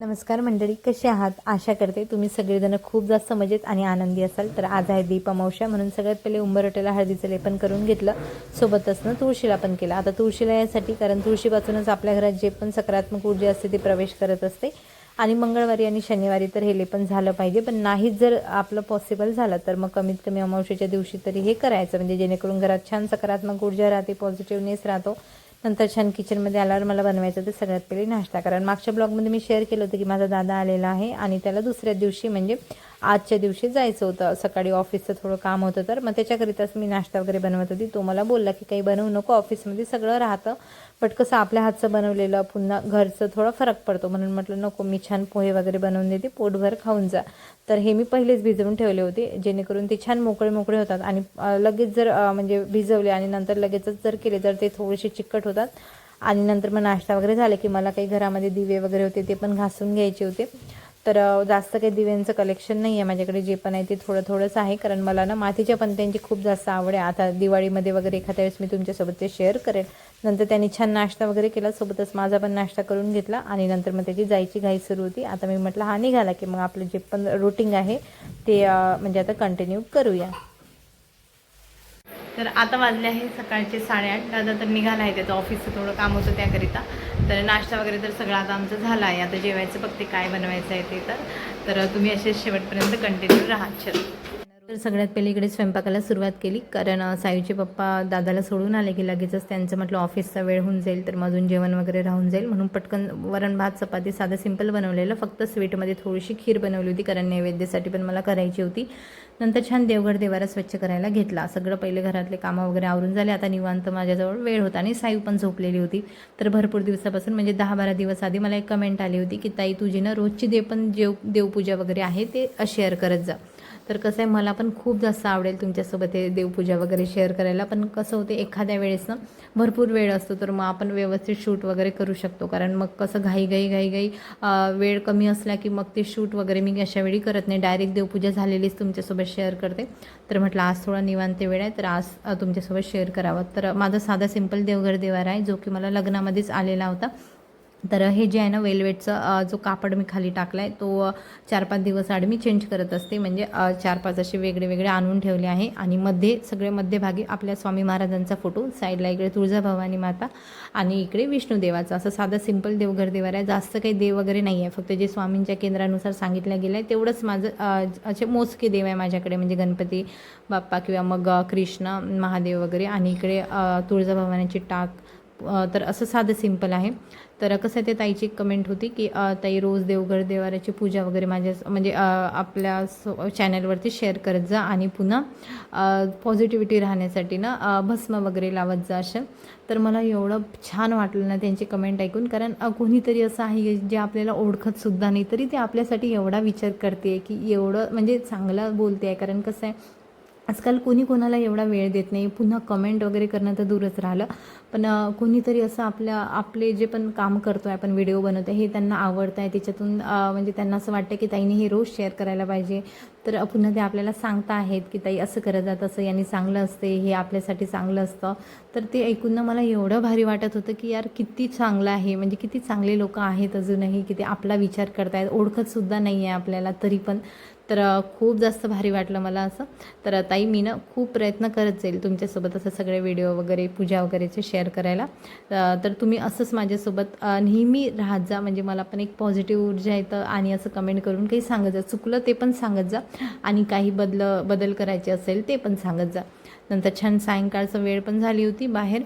नमस्कार मंडळी कसे आहात? आशा करते तुम्ही सगळेजण खूप जास्त मजेत आणि आनंदी असाल. तर आज आहे दीप अमावश्या म्हणून सगळ्यात पहिले उंबरटेला हळदीचं लेपन करून घेतलं. सोबतच ना तुळशीला पण केलं. आता तुळशीला यासाठी कारण तुळशीपासूनच आपल्या घरात जे पण सकारात्मक ऊर्जा असते ती प्रवेश करत असते. आणि मंगळवारी आणि शनिवारी तर हे लेपन झालं पाहिजे. पण नाहीच जर आपलं पॉसिबल झालं तर मग कमीत कमी अमावश्याच्या दिवशी तरी हे करायचं. म्हणजे जेणेकरून घरात छान सकारात्मक ऊर्जा राहते पॉझिटिव्हनेस राहतो. नंतर छान किचनमध्ये आल्यावर मला बनवायचं होतं सगळ्यात पहिले नाश्ता कारण मागच्या ब्लॉगमध्ये मी शेअर केलं होतं की माझा दादा आलेला आहे आणि त्याला दुसऱ्या दिवशी म्हणजे आजच्या दिवशी जायचं होतं. सकाळी ऑफिसचं थोडं काम होतं तर. मग त्याच्याकरिताच मी नाश्ता वगैरे बनवत होती. तो मला बोलला की काही बनवू नको. ऑफिसमध्ये सगळं राहतं. बट कसं आपल्या हातचं बनवलेलं पुन्हा घरचं थोडा फरक पडतो. म्हणून म्हटलं नको. मी छान पोहे वगैरे बनवून देते. पोटभर खाऊन जा. तर हे मी पहिलेच भिजवून ठेवले होते. जेणेकरून ते छान मोकळे मोकळे होतात. आणि लगेच जर म्हणजे भिजवले आणि नंतर लगेचच जर केले तर ते थोडेसे चिकट होतात. आणि नंतर मग नाश्ता वगैरे झाला की मला काही घरामध्ये दिवे वगैरे होते ते पण घासून घ्यायचे होते. तर जास्त काही दिव्यांचं कलेक्शन नाही आहे माझ्याकडे. जे पण आहे ते थोडं थोडंच आहे. कारण मला ना मातीच्या पणत्यांची खूप जास्त आवड आहे. आता दिवाळीमध्ये वगैरे एखाद्या वेळेस मी तुमच्यासोबत ते शेअर करेन. नंतर त्यांनी छान नाश्ता वगैरे केला. सोबतच माझा पण नाश्ता करून घेतला. आणि नंतर मग त्याची जायची घाई सुरू होती. आता मी म्हटलं हा निघाला की मग आपलं जे पण रुटीन आहे ते म्हणजे आता कंटिन्यू करूया. तर आता वाजले आहे सकाळचे साडेआठ. दादा तर निघाला आहे त्याचं ऑफिसचं थोडं काम होतं त्याकरिता. तर नाश्ता वगैरे तर सगळं आता आमचं झालं आहे. आता जेवायचं बघते काय बनवायचं आहे ते तर. तर तुम्ही असे शेवटपर्यंत कंटिन्यू राहा. चल. तर सगळ्यात पहिले इकडे स्वयंपाकाला सुरुवात केली. कारण साईचे सायूचे पप्पा दादाला सोडून आले की लगेचच. त्यांचं म्हटलं ऑफिसचा वेळ होऊन जाईल तर मजून जेवण वगैरे राहून जाईल. म्हणून पटकन वरण भात चपाती साधं सिंपल बनवलेलं. फक्त स्वीटमध्ये थोडीशी खीर बनवली होती कारण नैवेद्यासाठी पण मला करायची होती. नंतर छान देवघर देवारा स्वच्छ करायला घेतला. सगळं पहिले घरातले कामं वगैरे आवरून झाले. आता निवांत माझ्याजवळ वेळ होता आणि सायू पण झोपलेली होती. तर भरपूर दिवसापासून म्हणजे दहा बारा दिवस आधी मला एक कमेंट आली होती की ताई तुझी ना रोजची दे पण जेव देवपूजा वगैरे आहे ते शेअर करत जा. तर कसं आहे मला पण खूप जास्त आवडेल तुमच्यासोबत हे देवपूजा वगैरे शेअर करायला. पण कसं होते एखाद्या वेळेस ना भरपूर वेळ असतो तर मग आपण व्यवस्थित शूट वगैरे करू शकतो. कारण मग कसं घाई घाई घाई घाई वेळ कमी असला की मग ते शूट वगैरे मी अशा वेळी करत नाही. डायरेक्ट देवपूजा झालेलीच तुमच्यासोबत शेअर करते. तर म्हटलं आज थोडा निवांत वेळ आहे तर आज तुमच्यासोबत शेअर करावं. तर माझा साधा सिंपल देवघर देवारा आहे जो की मला लग्नामध्येच आलेला होता. तर हे जे आहे ना वेल्वेटचा जो कापड मी खाली टाकला आहे तो चार पाच दिवस आड मी चेंज करत असते. म्हणजे चार पाच असे वेगळे वेगळे आणून ठेवले आहे. आणि मध्ये सगळे मध्यभागी आपल्या स्वामी महाराजांचा फोटो साईडला इकडे तुळजाभवानी माता आणि इकडे विष्णूदेवाचा असं साधं सिंपल देवघर देवार आहे जास्त काही देव वगैरे नाही आहे. फक्त जे स्वामींच्या केंद्रानुसार सांगितलं गेलं आहे तेवढंच माझं असे मोजके देव आहे माझ्याकडे. म्हणजे गणपती बाप्पा किंवा मग कृष्ण महादेव वगैरे आणि इकडे तुळजाभवानीची टाक तर असं साधं सिंपल आहे. तर कसं आहे ते ताईची एक कमेंट होती की ताई रोज देवघर देवाऱ्याची पूजा वगैरे माझ्या म्हणजे आपल्या सो चॅनलवरती शेअर करत जा आणि पुन्हा पॉझिटिव्हिटी राहण्यासाठी ना भस्म वगैरे लावत जा असं. तर मला एवढं छान वाटलं ना त्यांची कमेंट ऐकून. कारण कोणीतरी असं आहे जे आपल्याला ओळखत सुद्धा नाही तरी ते आपल्यासाठी एवढा विचार करते की एवढं म्हणजे चांगलं बोलते आहे कारण कसं आहे आजकाल कोणी कोणाला एवढा वेळ देत नाही. पुन्हा कमेंट वगैरे करणं तर दूरच राहिलं. पण कोणीतरी असं आपल्या आपले जे पण काम करतो आहे आपण व्हिडिओ बनवतो आहे हे त्यांना आवडतं आहे त्याच्यातून म्हणजे त्यांना असं वाटतं की ताईने हे रोज शेअर करायला पाहिजे. तर पुन्हा ते आपल्याला सांगता आहेत की ताई असं करत जात असं यांनी चांगलं असते. हे आपल्यासाठी चांगलं असतं. तर ते ऐकून ना मला एवढं भारी वाटत होतं की यार किती चांगलं आहे. म्हणजे किती चांगले लोक आहेत अजूनही की ते आपला विचार करतायत. ओळखतसुद्धा नाही आहे आपल्याला तरी पण. तर खूप जास्त भारी वाटलं मला असं. तर ताई मी ना खूप प्रयत्न करत जाईल तुमच्यासोबत असं सगळे व्हिडिओ वगैरे पूजा वगैरेचे शेअर करायला. तर तुम्ही असंच माझ्यासोबत नेहमी राहत जा. म्हणजे मला पण एक पॉझिटिव्ह ऊर्जा येतं आणि असं कमेंट करून काही सांगत जा. चुकलं ते पण सांगत जा. आणि काही बदल बदल करायचे असेल ते पण सांगत जा. नंतर छान सायंकाळचं वेळ पण झाली होती बाहेर.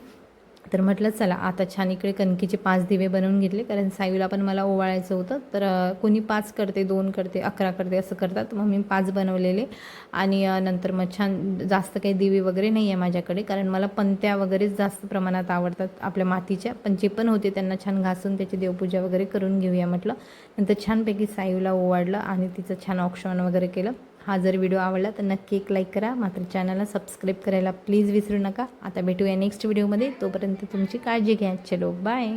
तर म्हटलं चला आता छान इकडे कणकीचे पाच दिवे बनवून घेतले कारण साईला पण मला ओवाळायचं होतं. तर कोणी पाच करते दोन करते अकरा करते असं करतात. मग मी पाच बनवलेले. आणि नंतर मग छान जास्त काही दिवे वगैरे नाही आहे माझ्याकडे कारण मला पंत्या वगैरेच जास्त प्रमाणात आवडतात आपल्या मातीच्या. पण जे पण होते त्यांना छान घासून त्याची देवपूजा वगैरे करून घेऊया म्हटलं. नंतर छानपैकी साईला ओवाळलं आणि तिचं छान ऑक्षण वगैरे केलं. हा जर व्हिडिओ आवडला तर नक्की एक लाईक करा. मात्र चॅनलला सबस्क्राईब करायला प्लीज विसरू नका. आता भेटूया नेक्स्ट व्हिडिओमध्ये तोपर्यंत तुमची काळजी घ्या. चलो बाय